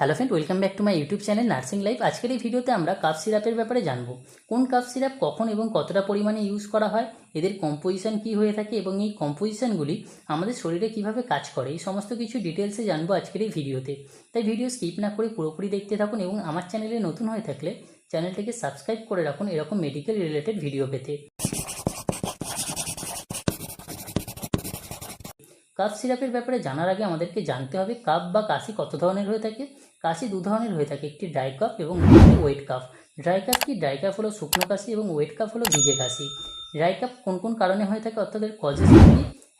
Hello friend welcome back to my YouTube channel nursing life আজকের এই ভিডিওতে আমরা কাপ সিরাপের ব্যাপারে জানব। কোন কাপ সিরাপ কখন এবং কতটা পরিমাণে ইউজ করা হয়, এদের কম্পোজিশন কী হয়ে থাকে এবং এই কম্পোজিশনগুলি আমাদের শরীরে কীভাবে কাজ করে, এই সমস্ত কিছু ডিটেলসে জানব আজকের এই ভিডিওতে। তাই ভিডিও স্কিপ না করে পুরোপুরি দেখতে থাকুন এবং আমার চ্যানেলে নতুন হয়ে থাকলে চ্যানেলটিকে সাবস্ক্রাইব করে রাখুন এরকম মেডিকেল রিলেটেড ভিডিও পেতে। কাপ সিরাপের ব্যাপারে জানার আগে আমাদেরকে জানতে হবে কাপ বা কাশি কত ধরনের হয়ে থাকে কাশি দু ধরনের হয়ে থাকে, একটি ড্রাই কাপ এবং ওয়েট কাপ ড্রাই কাপ কি? ড্রাই কাপ হলো শুকনো কাশি এবং ওয়েট কাপ হলো ভিজে কাশি। ড্রাই কাপ কোন কোন কারণে হয়ে থাকে? অর্থাৎ এর কজেস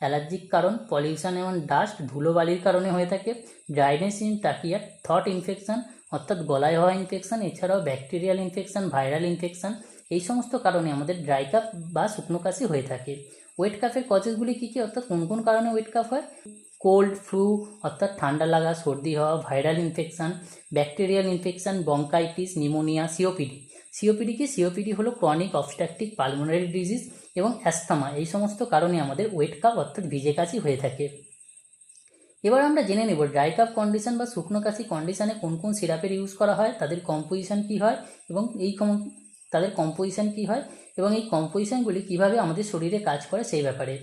অ্যালার্জিক কারণ পলিউশন এবং ডাস্ট ধুলোবালির কারণে হয়ে থাকে ড্রাইনেস ইন টাকিয়া থট ইনফেকশান অর্থাৎ গলায় হওয়া ইনফেকশন এছাড়াও ব্যাকটেরিয়াল ইনফেকশন ভাইরাল ইনফেকশান এই সমস্ত কারণে আমাদের ড্রাই কাপ বা শুকনো কাশি হয়ে থাকে। ওয়েট কাফের কজেসগুলি কী কী? অর্থাৎ কোন কোন কারণে ওয়েট কাফ হয়? কোল্ড ফ্লু অর্থাৎ ঠান্ডা লাগা, সর্দি হওয়া viral infection bacterial infection bronchitis pneumonia COPD COPD কি? সিওপিডি হলো ক্রনিক অবস্ট্রাকটিভ পালমোনারি ডিজিজ এবং অ্যাস্তমা এই সমস্ত কারণে আমাদের ওয়েট কাপ অর্থাৎ ভিজে কাশি হয়ে থাকে। এবার আমরা জেনে নেব ড্রাই কাপ কন্ডিশন বা শুকনো কাশি কন্ডিশনে কোন কোন সিরাপের ইউজ করা হয়, তাদের কম্পোজিশন কী হয় এবং এই কম, তাদের কম্পোজিশন কী হয় এবং এই কম্পোজিশনগুলি কীভাবে আমাদের শরীরে কাজ করে সেই ব্যাপারে।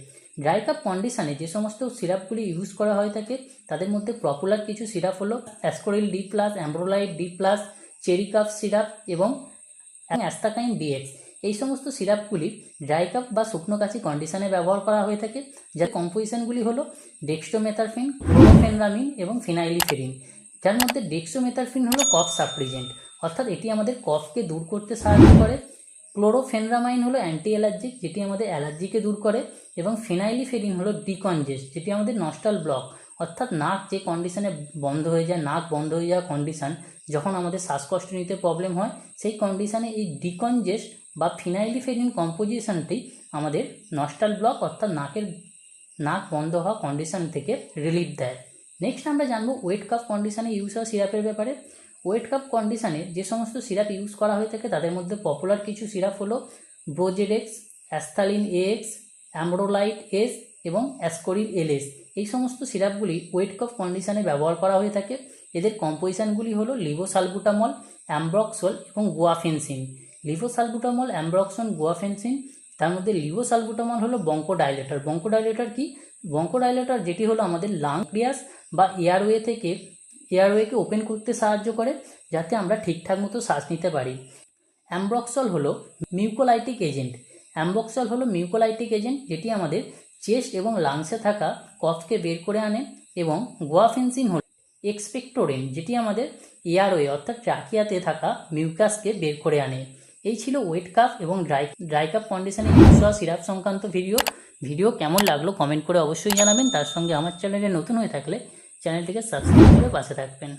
ড্রাই কাপ কন্ডিশনে যে সমস্ত সিরাপগুলি ইউজ করা হয়ে থাকে, তাদের মধ্যে পপুলার কিছু সিরাপ হলো Ascoril D plus, Ambrolite D plus, cherry cough syrup এবং অ্যাস্তাকাইন ডিএক্স। এই সমস্ত সিরাপগুলি ড্রাই কাপ বা শুকনো কাশি কন্ডিশনে ব্যবহার করা হয়ে থাকে, যার কম্পোজিশনগুলি হলো ডেক্সটোমেথারফিন ক্লোরোফেনরামিন এবং ফিনাইলিফেরিন যার মধ্যে ডেক্সটোমেথারফিন হলো কফ সাপ্রিজেন্ট অর্থাৎ এটি আমাদের কফকে দূর করতে সাহায্য করে। ক্লোরোফেনরামাইন হলো অ্যান্টি অ্যালার্জিক যেটি আমাদের অ্যালার্জিকে দূর করে, এবং ফিনাইলিফেরিন হলো ডিকনজেস যেটি আমাদের নস্টাল ব্লক। অর্থাৎ নাক যে কন্ডিশনে বন্ধ হয়ে যায়, নাক বন্ধ হয়ে যাওয়া কন্ডিশন, যখন আমাদের শ্বাসকষ্ট নিতে প্রবলেম হয়, সেই কন্ডিশনে এই ডিকনজেস বা ফিনাইলিফেরিন কম্পোজিশনটি আমাদের নস্টাল ব্লক, অর্থাৎ নাকের, নাক বন্ধ হওয়া কন্ডিশন থেকে রিলিফ দেয়। নেক্সট আমরা জানব ওয়েট কাপ কন্ডিশনে ইউজ হওয়া সিরাপের ব্যাপারে। ওয়েট কাপ কন্ডিশনে যে সমস্ত সিরাপ ইউজ করা হয়ে থাকে, তাদের মধ্যে পপুলার কিছু সিরাপ হলো ব্রোজেডেক্স অ্যাস্থালিন এক্স অ্যাম্ব্রোলাইট এস এবং অ্যাসকোরিল এলএস এই সমস্ত সিরাপগুলি ওয়েট কাপ কন্ডিশনে ব্যবহার করা হয়ে থাকে। এদের কম্পোজিশনগুলি হলো লিভোসালবুটামল, অ্যাম্ব্রক্সল এবং গুয়াফেনসিন। লিভোসালবুটামল অ্যাম্ব্রক্সন গুয়াফেনসিন, তার মধ্যে লিভোসালবুটামল হলো বঙ্কোডাইলেটর। বঙ্কোডাইলেটর কি? বঙ্কোডাইলেটর যেটি হলো আমাদের লাং ক্রিয়াস বা এয়ারওয়ে থেকে এয়ারওয়েকে ওপেন করতে সাহায্য করে যাতে আমরা ঠিকঠাক মতো শ্বাস নিতে পারি। অ্যাম্ব্রক্সল হলো মিউকোলাইটিক এজেন্ট। অ্যাম্ব্রক্সল হলো মিউকোলাইটিক এজেন্ট যেটি আমাদের চেস্ট এবং লাংসে থাকা কফকে বের করে আনে এবং গোয়াফেন্সিন হল এক্সপেক্টোরেন যেটি আমাদের এয়ারওয়ে অর্থাৎ ট্রাকিয়াতে থাকা মিউকাসকে বের করে আনে। এই ছিল ওয়েট কাপ এবং ড্রাই ড্রাই কাপ কন্ডিশনে ইউজ সিরাপ সংক্রান্ত ভিডিও। ভিডিও কেমন লাগল কমেন্ট করে অবশ্যই জানাবেন। তার সঙ্গে আমার চ্যানেলে নতুন হয়ে থাকলে চ্যানেলটিকে সাবস্ক্রাইব করে পাশে থাকবেন